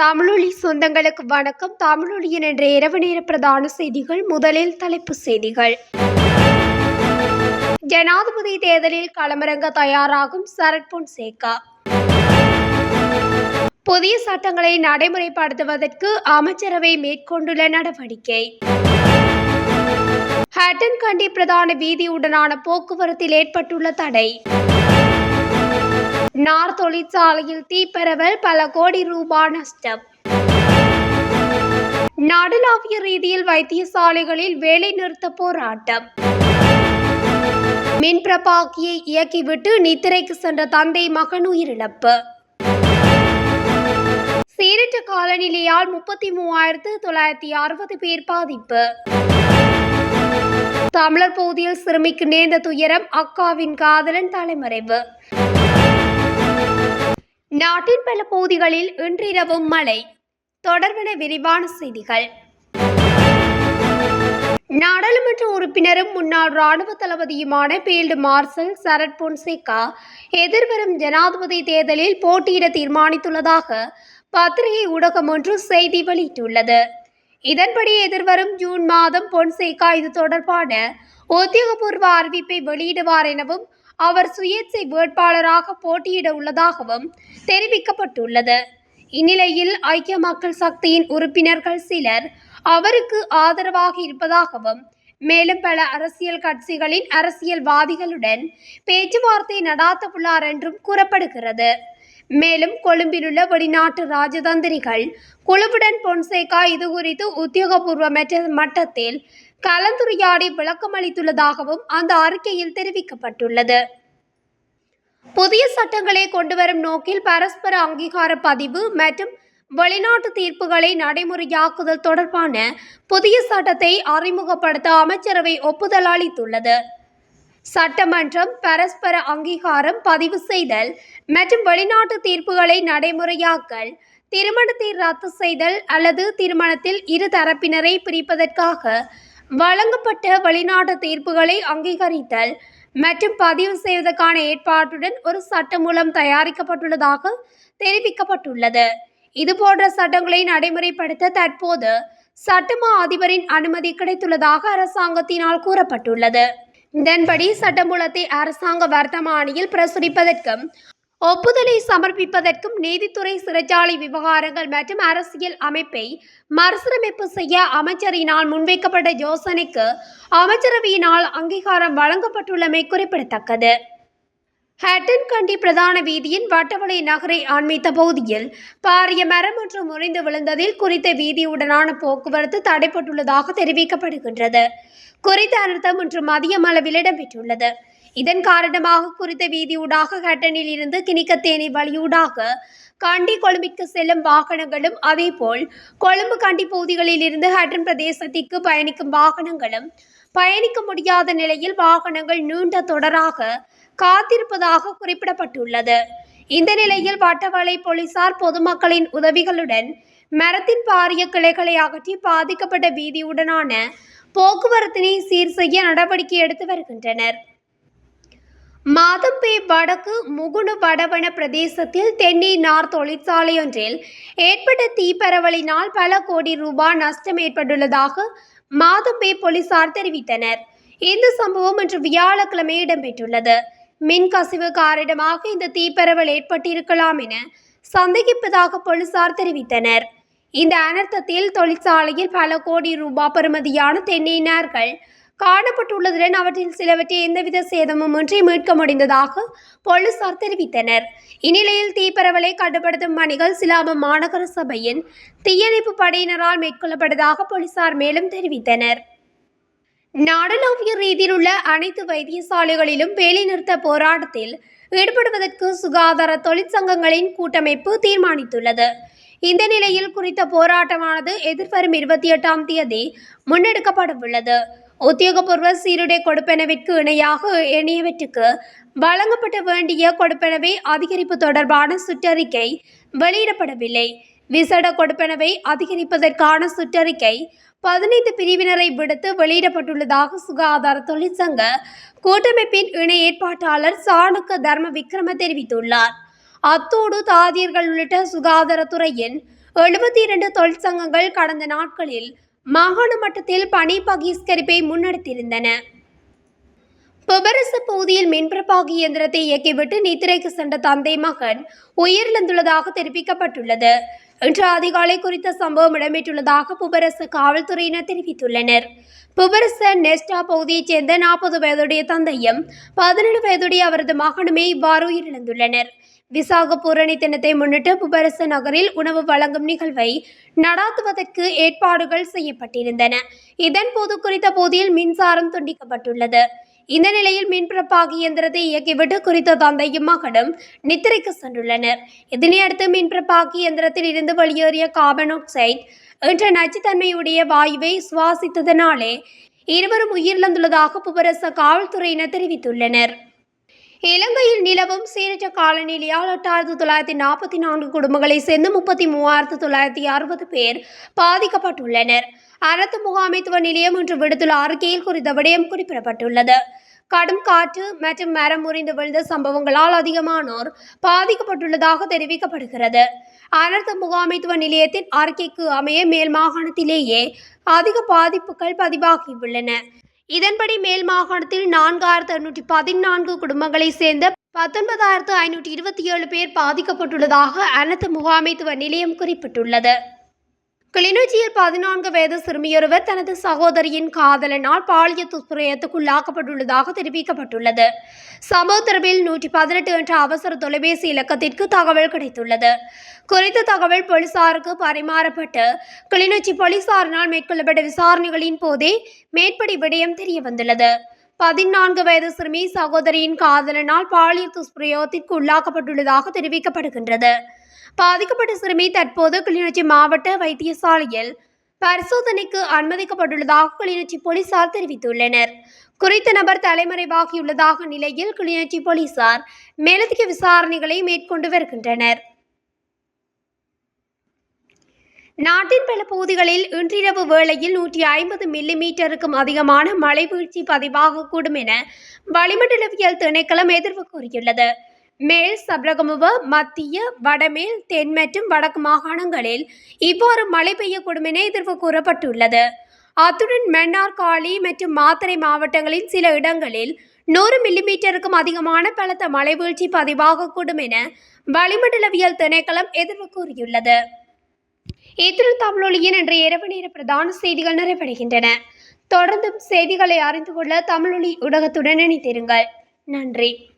தமிழொலி சொந்தங்களுக்கு வணக்கம். தமிழொலியின் என்ற இரவு நேர பிரதான செய்திகள் முதலில் தலைப்பு செய்திகள். ஜனாதிபதி தேர்தலில் களமிறங்க தயாராகும் சரத் பொன்சேகா. புதிய சட்டங்களை நடைமுறைப்படுத்துவதற்கு அமைச்சரவை மேற்கொண்டுள்ள நடவடிக்கை. ஹட்டன் கண்டி பிரதான வீதியுடனான போக்குவரத்தில் ஏற்பட்டுள்ள தடை. நார் தொழிற்சாலையில் தீப்பரவல் பல கோடி ரூபாய் நஷ்டம். நாடளாவிய ரீதியில் வைத்தியசாலைகளில் வேலை நிறுத்த போராட்டம். மின் பிரபாக்கியை இயக்கிவிட்டு நித்திரைக்கு சென்ற தந்தை மகன் உயிரிழப்பு. சீரற்ற காலநிலையால் முப்பத்தி மூவாயிரத்து தொள்ளாயிரத்தி அறுபது பேர் பாதிப்பு. தமிழர் பகுதியில் சிறுமிக்கு நேர்ந்த துயரம் அக்காவின் காதலன் தலைமறைவு. நாட்டின் பல பகுதிகளில் இன்றிரவும் மழை. தொடர்பென விரிவான செய்திகள். நாடாளுமன்ற உறுப்பினரும் முன்னாள் ராணுவ தளபதியுமான பீல்டு மார்ஷல் சரத் பொன்சேகா எதிர்வரும் ஜனாதிபதி தேர்தலில் போட்டியிட தீர்மானித்துள்ளதாக பத்திரிகை ஊடகம் ஒன்று செய்தி வெளியிட்டுள்ளது. இதன்படி எதிர்வரும் ஜூன் மாதம் பொன்சேகா இது தொடர்பான உத்தியோகபூர்வ அறிவிப்பை வெளியிடுவார் எனவும் அவர் சுயேட்சை வேட்பாளராக போட்டியிட உள்ளதாகவும் தெரிவிக்கப்பட்டுள்ளது. இந்நிலையில் ஐக்கிய மக்கள் சக்தியின் உறுப்பினர்கள் சிலர் அவருக்கு ஆதரவாக இருப்பதாகவும் மேலும் பல அரசியல் கட்சிகளின் அரசியல்வாதிகளுடன் பேச்சுவார்த்தை நடாத்த உள்ளார் என்றும் கூறப்படுகிறது. மேலும் கொழும்பிலுள்ள வெளிநாட்டு ராஜதந்திரிகள் குழுவுடன் பொன்சேகா இது குறித்து உத்தியோகபூர்வ மட்டத்தில் கலந்துரையாடி விளக்கமளித்துள்ளதாகவும் அந்த அறிக்கையில் தெரிவிக்கப்பட்டுள்ளது. புதிய சட்டங்களை கொண்டுவரும் நோக்கில் பரஸ்பர அங்கீகார பதிவு மற்றும் வெளிநாட்டு தீர்ப்புகளை நடைமுறையாக்குதல் தொடர்பான புதிய சட்டத்தை அறிமுகப்படுத்த அமைச்சரவை ஒப்புதல் அளித்துள்ளது. சட்டமன்றம் பரஸ்பர அங்கீகாரம் பதிவு செய்தல் மற்றும் வெளிநாட்டு தீர்ப்புகளை நடைமுறையாக்கல் திருமணத்தை ரத்து செய்தல் அல்லது திருமணத்தில் இரு தரப்பினரை பிரிப்பதற்காக வழங்கப்பட்ட வெளிநாட்டு தீர்ப்புகளை அங்கீகரித்தல் மற்றும் பதிவு செய்வதற்கான ஏற்பாட்டுடன் ஒரு சட்டமூலம் தயாரிக்கப்பட்டுள்ளதாக தெரிவிக்கப்பட்டுள்ளது. இதுபோன்ற சட்டங்களை நடைமுறைப்படுத்த தற்போது சட்டமா அதிபரின் அனுமதி கிடைத்துள்ளதாக அரசாங்கத்தினால் கூறப்பட்டுள்ளது. இதன்படி சட்டமூலத்தை அரசாங்க வர்த்தமானியில் பிரசுரிப்பதற்கும் ஒப்புதலை சமர்ப்பிப்பதற்கும் நீதித்துறை சிறைச்சாலை விவகாரங்கள் மற்றும் அரசியல் அமைப்பை மறுசீரமைப்பு செய்ய அமைச்சரினால் முன்வைக்கப்பட்ட யோசனைக்கு அமைச்சரவையினால் அங்கீகாரம் வழங்கப்பட்டுள்ளமை குறிப்பிடத்தக்கது. ஹட்டன் கண்டி பிரதான வீதியின் வட்டவளை நகரை ஆன்மீத்த பகுதியில் பாரிய மரம் ஒன்று முறிந்து விழுந்ததில் குறித்த வீதியுடனான போக்குவரத்து தடைப்பட்டுள்ளதாக தெரிவிக்கப்படுகின்றது. குறித்த அனர்த்தம் இன்று மதியம் அளவில் இடம்பெற்றுள்ளது. இதன் காரணமாக குறித்த வீதியூடாக ஹட்டனில் இருந்து கிணிக்கத்தேனி வழியூடாக கண்டி கொழும்பிற்கு செல்லும் வாகனங்களும் அதேபோல் கொழும்பு கண்டி பகுதிகளில் இருந்து ஹட்டன் பிரதேசத்திற்கு பயணிக்கும் வாகனங்களும் பயணிக்க முடியாத நிலையில் வாகனங்கள் நீண்ட தொடராக காத்திருப்பதாக குறிப்பிடப்பட்டுள்ளது. இந்த நிலையில் வட்டவளை போலீசார் பொதுமக்களின் உதவிகளுடன் மரத்தின் பாரிய கிளைகளை அகற்றி பாதிக்கப்பட்ட வீதியுடனான போக்குவரத்தினை சீர் செய்ய நடவடிக்கை எடுத்து வருகின்றனர். மாதம்பே வடக்கு முகுணு வடவன பிரதேசத்தில் தென்னை நார் தொழிற்சாலையொன்றில் ஏற்பட்ட தீப்பரவலினால் பல கோடி ரூபாய் நஷ்டம் ஏற்பட்டுள்ளதாக மாதம்பே போலீசார் தெரிவித்தனர். இந்த சம்பவம் இன்று வியாழக்கிழமை இடம்பெற்றுள்ளது. மின் கசிவு காரணமாக இந்த தீப்பரவல் ஏற்பட்டிருக்கலாம் என சந்தேகிப்பதாக போலீசார் தெரிவித்தனர். இந்த அனர்த்தத்தில் தொழிற்சாலையில் பல கோடி ரூபாய் பெறுமதியான தென்னை நார்கள் காணப்பட்டுள்ளதுடன் அவற்றில் சிலவற்றை எந்தவித சேதமும் இன்றி மீட்க முடிந்ததாக போலீசார் தெரிவித்தனர். இந்நிலையில் தீப்பரவலை கட்டுப்படுத்தும் பணிகள் சிலாப மாநகர சபையின் தீயணைப்பு படையினரால் மேற்கொள்ளப்பட்டதாக போலீசார் மேலும் தெரிவித்தனர். நாடளாவிய ரீதியில் உள்ள அனைத்து வைத்தியசாலைகளிலும் வேலைநிறுத்த போராட்டத்தில் ஈடுபடுவதற்கு சுகாதார தொழிற்சங்கங்களின் கூட்டமைப்பு தீர்மானித்துள்ளது. இந்த நிலையில் குறித்த போராட்டமானது எதிர்வரும் இருபத்தி எட்டாம் தேதி முன்னெடுக்கப்படவுள்ளது. உத்தியோகபூர்வ சீருடை கொடுப்பனவிற்கு இணையாக இணையவற்றுக்கு வழங்கப்பட வேண்டிய கொடுப்பனவை அதிகரிப்பு தொடர்பான சுற்றறிக்கை வெளியிடப்படவில்லை. விசேட கொடுப்பனவை அதிகரிப்பதற்கான சுற்றறிக்கை பதினைந்து பிரிவினரை விடுத்து வெளியிடப்பட்டுள்ளதாக சுகாதார தொழிற்சங்க கூட்டமைப்பின் இணை ஏற்பாட்டாளர் சாணக்க தர்ம விக்ரம தெரிவித்துள்ளார். அத்தோடு தாதியர்கள் உள்ளிட்ட சுகாதாரத்துறையின் எழுபத்தி இரண்டு தொழிற்சங்கங்கள் கடந்த நாட்களில் மாகாண மட்டத்தில் பணி பகிஷ்கரிப்பை முன்னெடுத்திருந்தன. புபரச பகுதியில் மின்பிரபாகி இயந்திரத்தை இயக்கிவிட்டு நித்திரைக்கு சென்ற தந்தை மகன் உயிரிழந்துள்ளதாக தெரிவிக்கப்பட்டுள்ளது. இன்று அதிகாலை குறித்த சம்பவம் இடம்பெற்றுள்ளதாக புபரச காவல்துறையினர் தெரிவித்துள்ளனர். புபரச நெஸ்டா பகுதியைச் சேர்ந்த நாற்பது வயதுடைய தந்தையும் பதினேழு வயதுடைய அவரது மகனுமே இவ்வாறு உயிரிழந்துள்ளனர். விசாக பூரணி தினத்தை முன்னிட்டு புபரச நகரில் உணவு வழங்கும் நிகழ்வை நடாத்துவதற்கு ஏற்பாடுகள் செய்யப்பட்டிருந்தன. இதன் போது குறித்த பகுதியில் மின்சாரம் துண்டிக்கப்பட்டுள்ளது. இந்த நிலையில் மின்பிறப்பாகி இயந்திரத்தை இயக்கிவிட்டு குறித்த தந்தையும் மகனும் நித்திரைக்கு சென்றுள்ளனர். இதனையடுத்து மின்பிறப்பாக்கி இயந்திரத்தில் இருந்து வெளியேறிய கார்பன் ஆக்சைடு என்ற நச்சுத்தன்மையுடைய வாயுவை சுவாசித்ததனாலே இருவரும் உயிரிழந்துள்ளதாக புபரச காவல்துறையினர் தெரிவித்துள்ளனர். இலங்கையில் நிலவும் சீரற்ற காலநிலையால் எட்டாயிரத்து தொள்ளாயிரத்தி நாற்பத்தி நான்கு குடும்பங்களை சேர்ந்து முப்பத்தி மூவாயிரத்து தொள்ளாயிரத்தி அறுபது பேர் பாதிக்கப்பட்டுள்ளனர். அரசு முகாமைத்துவ நிலையம் இன்று விடுத்துள்ள அறிக்கையில் குறித்த விடயம் குறிப்பிடப்பட்டுள்ளது. கடும் காற்று மற்றும் மரம் முறிந்து விழுந்த சம்பவங்களால் அதிகமானோர் பாதிக்கப்பட்டுள்ளதாக தெரிவிக்கப்படுகிறது. அனர்த்த முகாமைத்துவ நிலையத்தின் அறிக்கைக்கு அமைய மேல் மாகாணத்திலேயே அதிக பாதிப்புகள் பதிவாகியுள்ளன. இதன்படி மேல் மாகாணத்தில் நான்காயிரத்து அறுநூற்றி பதினான்கு குடும்பங்களை சேர்ந்த பத்தொன்பதாயிரத்து ஐநூற்றி இருபத்தி ஏழு பேர் பாதிக்கப்பட்டுள்ளதாக அனைத்து முகாமைத்துவ நிலையம் குறிப்பிட்டுள்ளது. கிளிநொச்சியில் பதினான்கு வயது சிறுமியொருவர் தனது சகோதரியின் காதலனால் பாலியல் துஷ்பிரயத்துக்குள்ளாக்கப்பட்டுள்ளதாக தெரிவிக்கப்பட்டுள்ளது. சம்பவ தொடர்பில் நூற்றி பதினெட்டு என்ற அவசர தொலைபேசி இலக்கத்திற்கு தகவல் கிடைத்துள்ளது. குறித்த தகவல் போலீசாருக்கு பரிமாறப்பட்டு கிளிநொச்சி போலீசாரினால் மேற்கொள்ளப்பட்ட விசாரணைகளின் போதே மேற்படி விடயம் தெரிய வந்துள்ளது பதினான்கு வயது சிறுமி சகோதரியின் காதலனால் பாலியல் துஷ்பிரயோகத்திற்கு உள்ளாக்கப்பட்டுள்ளதாக தெரிவிக்கப்படுகின்றது. பாதிக்கப்பட்ட சிறுமி தற்போது கிளிநொச்சி மாவட்ட வைத்தியசாலையில் பரிசோதனைக்கு அனுமதிக்கப்பட்டுள்ளதாக கிளிநொச்சி போலீசார் தெரிவித்துள்ளனர். குறித்த நபர் தலைமறைவாகியுள்ளதாக நிலையில் கிளிநொச்சி போலீசார் மேலதிக விசாரணைகளை மேற்கொண்டு வருகின்றனர். நாட்டின் பல பகுதிகளில் இன்றிரவு வேளையில் நூற்றி ஐம்பது மில்லி மீட்டருக்கும் அதிகமான மழை வீழ்ச்சி பதிவாகக்கூடும் என வளிமண்டலவியல் திணைக்களம் எதிர்வு கூறியுள்ளது. மேல் சபரகமுவ மத்திய வடமேல் தென் மற்றும் வடக்கு மாகாணங்களில் இவ்வாறு மழை பெய்யக்கூடும் என எதிர்வு கூறப்பட்டுள்ளது. அத்துடன் மன்னார் காளி மற்றும் மாத்தறை மாவட்டங்களின் சில இடங்களில் நூறு மில்லிமீட்டருக்கும் அதிகமான பலத்த மழை வீழ்ச்சி பதிவாகக்கூடும் என வளிமண்டலவியல் திணைக்களம் எதிர்வு கூறியுள்ளது. இத்துடன் தமிழொலியின் இன்றைய இரவு நேர பிரதான செய்திகள் நிறைவடைகின்றன. தொடர்ந்தும் செய்திகளை அறிந்து கொள்ள தமிழொலி ஊடகத்துடன் இணைத்திருங்கள் நன்றி.